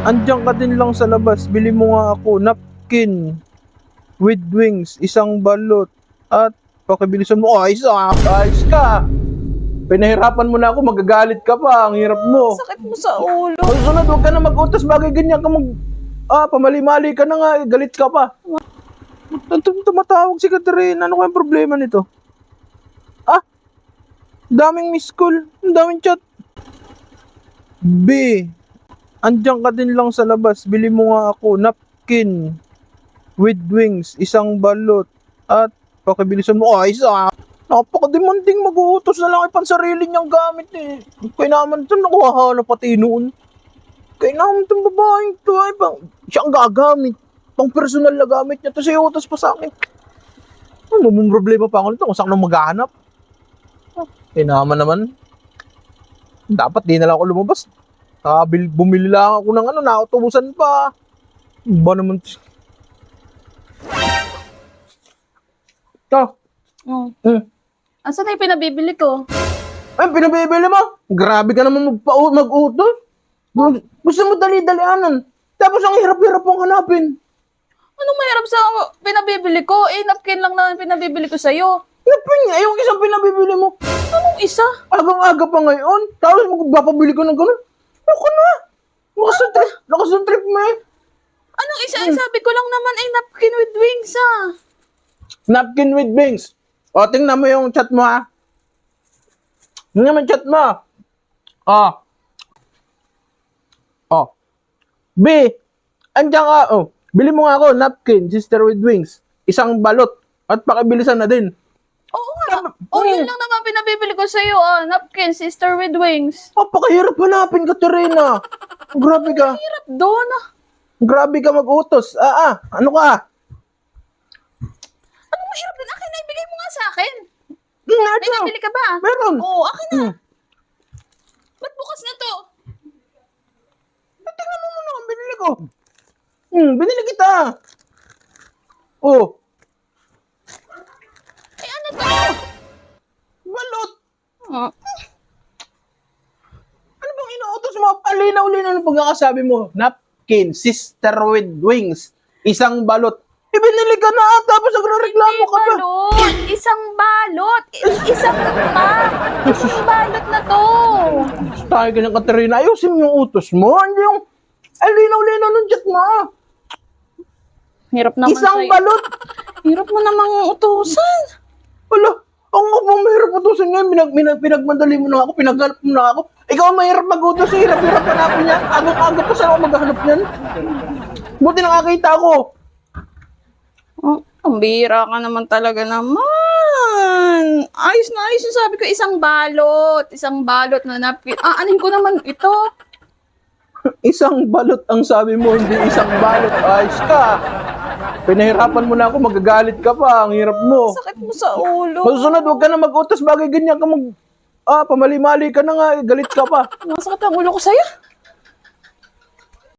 Andiyan ka din lang sa labas. Bili mo nga ako napkin with wings, isang balot at pakibilisan mo. Oh, ayos ah, ayos ka. Pinahirapan mo na ako, magagalit ka pa. Ang hirap mo. Sakit mo sa ulo. Susunod, huwag ka na mag-utos. Bagay ganyan ka mag... Ah, pamali-mali ka na nga. eh, Galit ka pa. Tum- Tumatawag si Catherine. Ano kayang problema nito? Ah, daming miss call. Ang daming chat. B, andiyan ka din lang sa labas. Bili mo nga ako napkin with wings, isang balot at pakibilisan mo. Oh, ah. Napaka-demanding mag-uutos na lang ipan sarili niyang gamit eh. Kaya naman ito nakuha na pati noon. Kaya naman itong babaeng to ay pang, siya ang gagamit. Pang personal na gamit niya. Tapos iutos pa sa akin. Ano mong problema pa ako nito kung saan ako maghahanap? Kaya naman naman. Dapat di na lang ako lumabas. Nakabil, bumili lang ako ng ano, nakautubusan pa. Ba naman? Ito. Oh. Hmm. Asan na yung pinabibili ko? Ay, pinabibili mo. Grabe ka naman magpa mag-utos. Gu- Gusto mo dali-dalianan. Tapos ang hirap-hirap pong hanapin. Anong mahirap sa pinabibili ko? Eh, napkin lang naman pinabibili ko sa'yo. Napin nga, yung isang pinabibili mo. Anong isa? Agang-aga pa ngayon. Tapos magpapabili ko ng ganun. Ako na. Nakasuntrip. Nakasuntrip mo eh. Anong isa? Eh, sabi ko lang naman ay napkin with wings ah. Napkin with wings. O, tingnan mo yung chat mo ha. Tingnan mo yung chat mo. Oh. Oh. B. Andiyan ka. Oh. Bili mo nga ako, napkin, sister with wings. Isang balot. At pakibilisan na din. Oo nga. Oh, yun lang naman pinabibili ko sa'yo ah. Napkin, sister with wings. Napakahirap hanapin ka, Terena. Grabe ka. Hirap doon ah. Grabe ka mag-utos. Ah, ah. Ano ka? Anong mahirap doon? Akin na, ibigay mo nga sa akin. Hmm, May ito. nabili ka ba? Meron. Oo, akin na. Hmm. Ba't bukas na to? Tingnan mo muna ang binili ko. Hmm, binili kita. Oh, Ah. Ano bang inuutos mo? Palinaw-linaw ng pagkakasabi mo. Napkin, sister with wings, isang balot. Ibinili ka na ah, tapos nagre-reklamo ka pa. Balot! Isang balot! I- Isang pack! Isang balot na to! Tayo ka ng Katerina, ayusin mo yung utos mo. Hindi yung, ay linaw-linaw ng chat mo. Hirap naman Isang sa'yo. balot. Hirap mo namang utusan. Ang ang mahirap utusin ngayon. Pinag, pinag, pinagmadali mo na ako, pinaghanap mo na ako. Ikaw ang mahirap mag-utos, hirap-hirap hanapin yan. Agad-agad pa saan ako maghanap yan. Buti nakakita ako. Oh, ang bira ka naman talaga naman. Ayos na ayos yung sabi ko, isang balot. Isang balot na napkin. Ah, anin ko naman ito. Isang balot ang sabi mo, hindi isang balot. Ayos ka. Pinahirapan mo na ako, magagalit ka pa. Ang hirap mo. Sakit mo sa ulo. Susunod, huwag ka na mag-utos. Bagay ganyan ka mag... Ah, pamali-mali ka na nga. eh, Galit ka pa. Masakit ang ulo ko sa'yo.